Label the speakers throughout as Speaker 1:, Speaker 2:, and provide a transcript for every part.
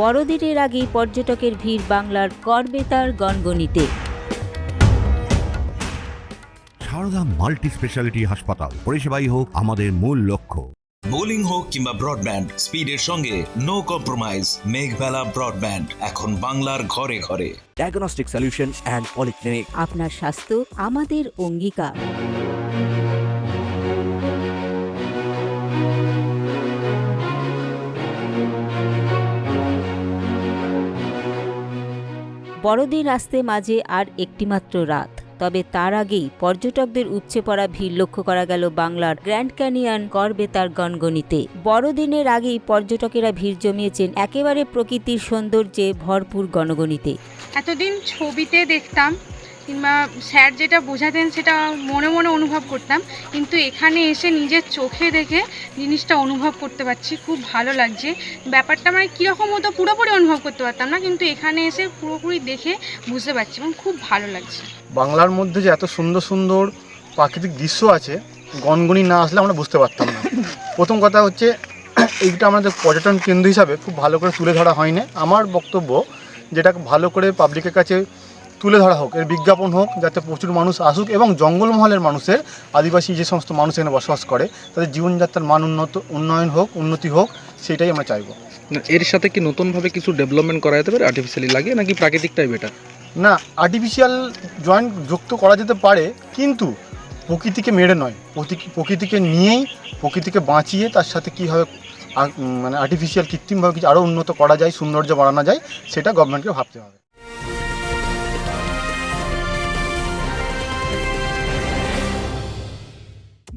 Speaker 1: বড়দিনের আগেই পর্যটকের ভিড় বাংলার করবেতার গনগনিতে।
Speaker 2: সারদা মাল্টি স্পেশালিটি হাসপাতাল পরিষেবাই হোক আমাদের মূল লক্ষ্য।
Speaker 3: বোলিং হোক কিংবা ব্রডব্যান্ড স্পিডের সঙ্গে নো কম্প্রোমাইজ মেঘবেলা ব্রডব্যান্ড এখন বাংলার ঘরে ঘরে।
Speaker 4: ডায়াগনস্টিক সলিউশন and polyclinic
Speaker 1: আপনার স্বাস্থ্য আমাদের অঙ্গীকার। বড়দিন আসতে মাঝে আর একটিমাত্র রাত। তবে তার আগেই পর্যটকদের উচ্ছে পড়া ভিড় লক্ষ্য করা গেল বাংলার গ্র্যান্ড ক্যানিয়ন করবেতার গণগণিতে। বড়দিনের আগেই পর্যটকেরা ভিড় জমিয়েছেন একেবারে প্রকৃতির সৌন্দর্যে ভরপুর গণগণিতে।
Speaker 5: এতদিন ছবিতে দেখতাম কিংবা স্যার যেটা বোঝাতেন সেটা মনে মনে অনুভব করতাম। কিন্তু এখানে এসে নিজের চোখে দেখে জিনিসটা অনুভব করতে পারছি, খুব ভালো লাগছে। ব্যাপারটা মানে কীরকম হতো পুরোপুরি অনুভব করতে পারতাম না, কিন্তু এখানে এসে পুরোপুরি দেখে বুঝতে পারছি এবং খুব ভালো লাগছে।
Speaker 6: বাংলার মধ্যে যে এত সুন্দর সুন্দর প্রাকৃতিক দৃশ্য আছে গনগনি না আসলে আমরা বুঝতে পারতাম না। প্রথম কথা হচ্ছে, এইটা আমাদের পর্যটন কেন্দ্র হিসাবে খুব ভালো করে তুলে ধরা হয়নি। আমার বক্তব্য, যেটা ভালো করে পাবলিকের কাছে তুলে ধরা হোক এর বিজ্ঞাপন হোক যাতে প্রচুর মানুষ আসুক এবং জঙ্গলমহলের মানুষের আদিবাসী যে সমস্ত মানুষ এখানে বসবাস করে তাদের জীবনযাত্রার মান উন্নত উন্নয়ন হোক উন্নতি হোক সেটাই আমরা চাইব।
Speaker 7: এর সাথে কি নতুনভাবে কিছু ডেভেলপমেন্ট করা যেতে পারে আর্টিফিশিয়ালি লাগে নাকি প্রাকৃতিকটাই বেটার
Speaker 6: না আর্টিফিশিয়াল জয়েন্ট যুক্ত করা যেতে পারে কিন্তু প্রকৃতিকে মেরে নয়। প্রকৃতি- প্রকৃতিকে নিয়েই প্রকৃতিকে বাঁচিয়ে তার সাথে কীভাবে মানে আর্টিফিশিয়াল কৃত্রিমভাবে কিছু আরও উন্নত করা যায় সৌন্দর্য বাড়ানো যায় সেটা গভর্নমেন্টকে ভাবতে হবে।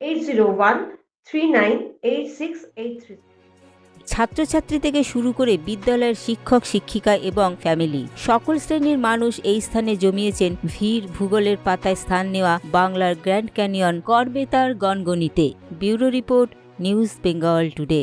Speaker 8: eight zero one three nine
Speaker 1: ছাত্রছাত্রী থেকে শুরু করে বিদ্যালয়ের শিক্ষক, শিক্ষিকা এবং ফ্যামিলি, সকল শ্রেণির মানুষ এই স্থানে জমিয়েছেন ভিড়, ভূগোলের পাতায় স্থান নেওয়া বাংলার গ্র্যান্ড ক্যানিয়ন করবেতার গনগনিতে bureau report, news Bengal today.